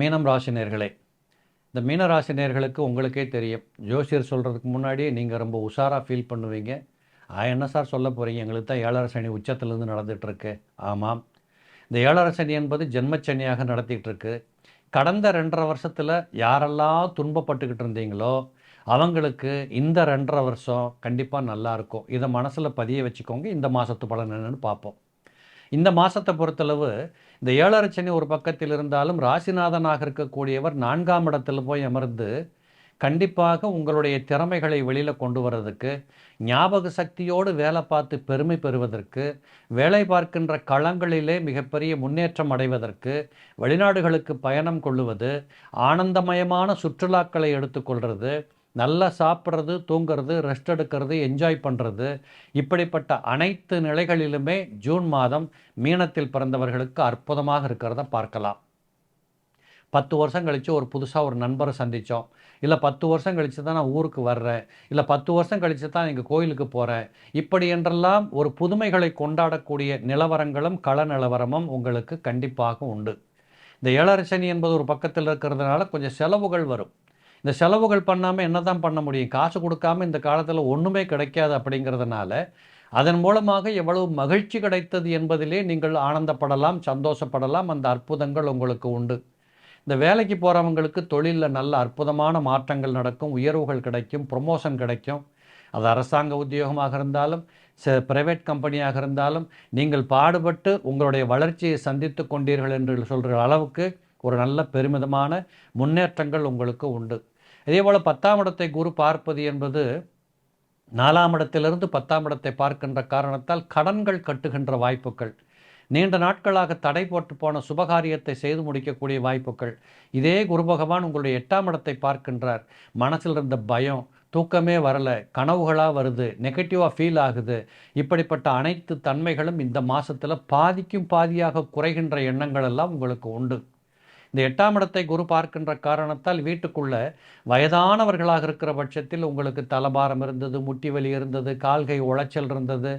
மீனம் ராசினியர்களே இந்த மீன ராசினியர்களுக்கு உங்களுக்கே தெரியும். ஜோசியர் சொல்கிறதுக்கு முன்னாடியே நீங்கள் ரொம்ப உஷாராக ஃபீல் பண்ணுவீங்க. ஆ என்ன சார் சொல்ல போகிறீங்க எங்களுக்கு தான் ஏழரை சனி உச்சத்திலேருந்து நடந்துகிட்ருக்கு. ஆமாம். இந்த ஏழரை சனி என்பது ஜென்மச்சனியாக நடத்திட்டுருக்கு கடந்த ரெண்டரை வருஷத்தில் யாரெல்லாம் துன்பப்பட்டுக்கிட்டு இருந்தீங்களோ அவங்களுக்கு இந்த ரெண்டரை வருஷம் கண்டிப்பாக நல்லாயிருக்கும் இதை மனசில் பதிய வச்சுக்கோங்க. இந்த மாதத்து பலன் என்னென்னு பார்ப்போம். இந்த மாதத்தை பொறுத்தளவு இந்த ஏழரை சனி ஒரு பக்கத்தில் இருந்தாலும் ராசிநாதனாக இருக்கக்கூடியவர் நான்காம் இடத்தில் போய் அமர்ந்து கண்டிப்பாக உங்களுடைய திறமைகளை வெளியில் கொண்டு வர்றதுக்கு ஞாபக சக்தியோடு வேலை பார்த்து பெருமை பெறுவதற்கு வேலை பார்க்கின்ற களங்களிலே மிகப்பெரிய முன்னேற்றம் அடைவதற்கு வெளிநாடுகளுக்கு பயணம் கொள்ளுவது ஆனந்தமயமான சுற்றுலாக்களை எடுத்துக்கொள்வது நல்லா சாப்பிட்றது தூங்கிறது ரெஸ்ட் எடுக்கிறது என்ஜாய் பண்ணுறது இப்படிப்பட்ட அனைத்து நிலைகளிலுமே ஜூன் மாதம் மீனத்தில் பிறந்தவர்களுக்கு அற்புதமாக இருக்கிறத பார்க்கலாம். பத்து வருஷம் கழித்து ஒரு புதுசாக ஒரு நண்பரை சந்தித்தோம் இல்லை பத்து வருஷம் கழித்து தான் நான் ஊருக்கு வர்றேன். இல்லை பத்து வருஷம் கழித்து தான் எங்கள் கோயிலுக்கு போகிறேன் இப்படி என்றெல்லாம் ஒரு புதுமைகளை கொண்டாடக்கூடிய நிலவரங்களும் கள நிலவரமும் உங்களுக்கு கண்டிப்பாக உண்டு. இந்த ஏழரசனி என்பது ஒரு பக்கத்தில் இருக்கிறதுனால கொஞ்சம் செலவுகள் வரும். இந்த செலவுகள் பண்ணாமல் என்ன தான் பண்ண முடியும்? காசு கொடுக்காம இந்த காலத்தில் ஒன்றுமே கிடைக்காது அப்படிங்கிறதுனால அதன் மூலமாக எவ்வளவு மகிழ்ச்சி கிடைத்தது என்பதிலே நீங்கள் ஆனந்தப்படலாம் சந்தோஷப்படலாம். அந்த அற்புதங்கள் உங்களுக்கு உண்டு. இந்த வேலைக்கு போகிறவங்களுக்கு தொழிலில் நல்ல அற்புதமான மாற்றங்கள் நடக்கும் உயர்வுகள் கிடைக்கும் ப்ரொமோஷன் கிடைக்கும். அது அரசாங்க உத்தியோகமாக இருந்தாலும் ச ப்ரைவேட் கம்பெனியாக இருந்தாலும் நீங்கள் பாடுபட்டு உங்களுடைய வளர்ச்சியை சந்தித்து கொண்டீர்கள் என்று சொல்கிற அளவுக்கு ஒரு நல்ல பெருமிதமான முன்னேற்றங்கள் உங்களுக்கு உண்டு. இதே போல் பத்தாம் இடத்தை குரு பார்ப்பது என்பது நாலாம் இடத்திலிருந்து பத்தாம் இடத்தை பார்க்கின்ற காரணத்தால் கடன்கள் கட்டுகின்ற வாய்ப்புகள். நீண்ட நாட்களாக தடை போட்டு போன சுபகாரியத்தை செய்து முடிக்கக்கூடிய வாய்ப்புகள். இதே குரு பகவான் உங்களுடைய எட்டாம் இடத்தை பார்க்கின்றார். மனசில் இருந்த பயம் தூக்கமே வரலை கனவுகளாக வருது நெகட்டிவாக ஃபீல் ஆகுது. இப்படிப்பட்ட அனைத்து தன்மைகளும் இந்த மாதத்தில் பாதிக்கும் பாதியாக குறைகின்ற எண்ணங்கள் எல்லாம் உங்களுக்கு உண்டு. இந்த எட்டாம் இடத்தை குரு பார்க்கின்ற காரணத்தால் வீட்டுக்குள்ள வயதானவர்களாக இருக்கிற பட்சத்தில் உங்களுக்கு தலபாரம் இருந்தது முட்டி வலி இருந்தது கால்கை உளைச்சல் இருந்தது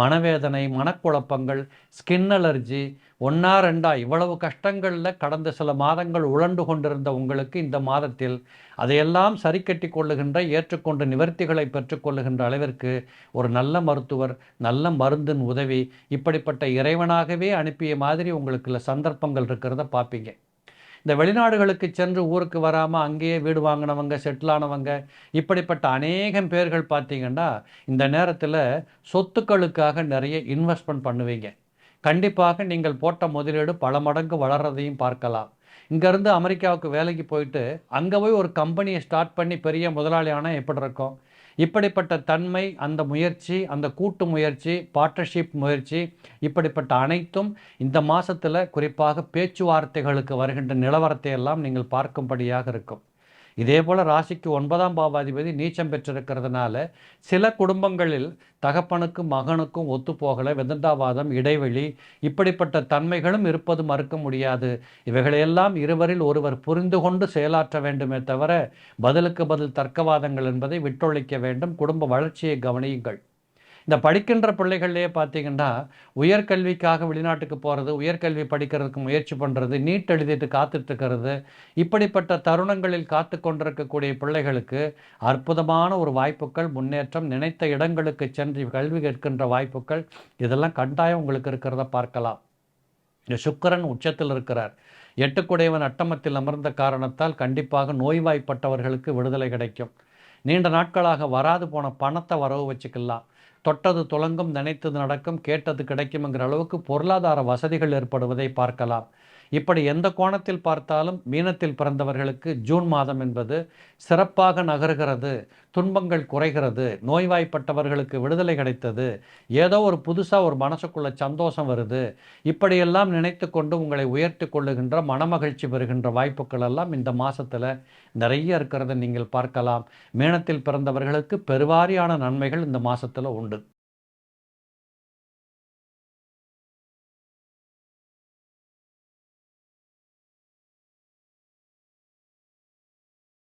மனவேதனை மனக்குழப்பங்கள் ஸ்கின் அலர்ஜி ஒன்றா ரெண்டா இவ்வளவு கஷ்டங்களில் கடந்த சில மாதங்கள் உழண்டு கொண்டிருந்த உங்களுக்கு இந்த மாதத்தில் அதையெல்லாம் சரி கட்டி கொள்ளுகின்ற ஏற்றுக்கொண்டு நிவர்த்திகளை பெற்றுக்கொள்ளுகின்ற அளவிற்கு ஒரு நல்ல மருத்துவர் நல்ல மருந்தின் உதவி இப்படிப்பட்ட இறைவனாகவே அனுப்பிய மாதிரி உங்களுக்கு சந்தர்ப்பங்கள் இருக்கிறத பார்ப்பீங்க. இந்த வெளிநாடுகளுக்கு சென்று ஊருக்கு வராமல் அங்கேயே வீடு வாங்கினவங்க செட்டில் ஆனவங்க இப்படிப்பட்ட அநேகம் பேர்கள் பார்த்தீங்கன்னா இந்த நேரத்தில் சொத்துக்களுக்காக நிறைய இன்வெஸ்ட்மெண்ட் பண்ணுவீங்க. கண்டிப்பாக நீங்கள் போட்ட முதலீடு பல மடங்கு வளர்றதையும் பார்க்கலாம். இங்கேருந்து அமெரிக்காவுக்கு வேலைக்கு போயிட்டு அங்கே போய் ஒரு கம்பெனியை ஸ்டார்ட் பண்ணி பெரிய முதலாளி ஆனால் எப்படி இருக்கும்? இப்படிப்பட்ட தன்மை அந்த முயற்சி அந்த கூட்டு முயற்சி பார்ட்னர்ஷிப் முயற்சி இப்படிப்பட்ட அனைத்தும் இந்த மாதத்தில் குறிப்பாக பேச்சுவார்த்தைகளுக்கு வருகின்ற நிலவரத்தை எல்லாம் நீங்கள் பார்க்கும்படியாக இருக்கும். இதே போல் ராசிக்கு ஒன்பதாம் பாவாதிபதி நீச்சம் பெற்றிருக்கிறதுனால சில குடும்பங்களில் தகப்பனுக்கும் மகனுக்கும் ஒத்துப்போகலை வெதந்தாவாதம் இடைவெளி இப்படிப்பட்ட தன்மைகளும் இருப்பது மறுக்க முடியாது. இவைகளையெல்லாம் இருவரில் ஒருவர் புரிந்து கொண்டு செயலாற்ற வேண்டுமே தவிர பதிலுக்கு பதில் தர்க்கவாதங்கள் என்பதை விட்டொழிக்க வேண்டும். குடும்ப வளர்ச்சியை கவனியுங்கள். இந்த படிக்கின்ற பிள்ளைகள்லேயே பார்த்தீங்கன்னா உயர்கல்விக்காக வெளிநாட்டுக்கு போகிறது உயர்கல்வி படிக்கிறதுக்கு முயற்சி பண்ணுறது நீட் எழுதிட்டு காத்துட்ருக்கிறது இப்படிப்பட்ட தருணங்களில் காத்து கொண்டிருக்கக்கூடிய பிள்ளைகளுக்கு அற்புதமான ஒரு வாய்ப்புகள் முன்னேற்றம் நினைத்த இடங்களுக்கு சென்று கல்வி கேட்கின்ற வாய்ப்புகள் இதெல்லாம் கண்டாயம் உங்களுக்கு இருக்கிறத பார்க்கலாம். இந்த சுக்கரன் உச்சத்தில் இருக்கிறார். எட்டுக்குடையவன் அட்டமத்தில் அமர்ந்த காரணத்தால் கண்டிப்பாக நோய்வாய்ப்பட்டவர்களுக்கு விடுதலை கிடைக்கும். நீண்ட நாட்களாக வராது போன பணத்தை வரவு வச்சுக்கலாம். தொட்டது துளங்கும் நினைத்தது நடக்கும் கேட்டது கிடைக்கும்ங்கிற அளவுக்கு பொருளாதார வசதிகள் ஏற்படுவதை பார்க்கலாம். இப்படி எந்த கோணத்தில் பார்த்தாலும் மீனத்தில் பிறந்தவர்களுக்கு ஜூன் மாதம் என்பது சிறப்பாக நகர்கிறது துன்பங்கள் குறைகிறது நோய்வாய்ப்பட்டவர்களுக்கு விடுதலை கிடைத்தது ஏதோ ஒரு புதுசாக ஒரு மனசுக்குள்ள சந்தோஷம் வருது. இப்படியெல்லாம் நினைத்து கொண்டு உங்களை உயர்த்தி கொள்ளுகின்ற மனமகிழ்ச்சி பெறுகின்ற வாய்ப்புகள் எல்லாம் இந்த மாதத்தில் நிறைய இருக்கிறத நீங்கள் பார்க்கலாம். மீனத்தில் பிறந்தவர்களுக்கு பெருவாரியான நன்மைகள் இந்த மாதத்தில் உண்டு.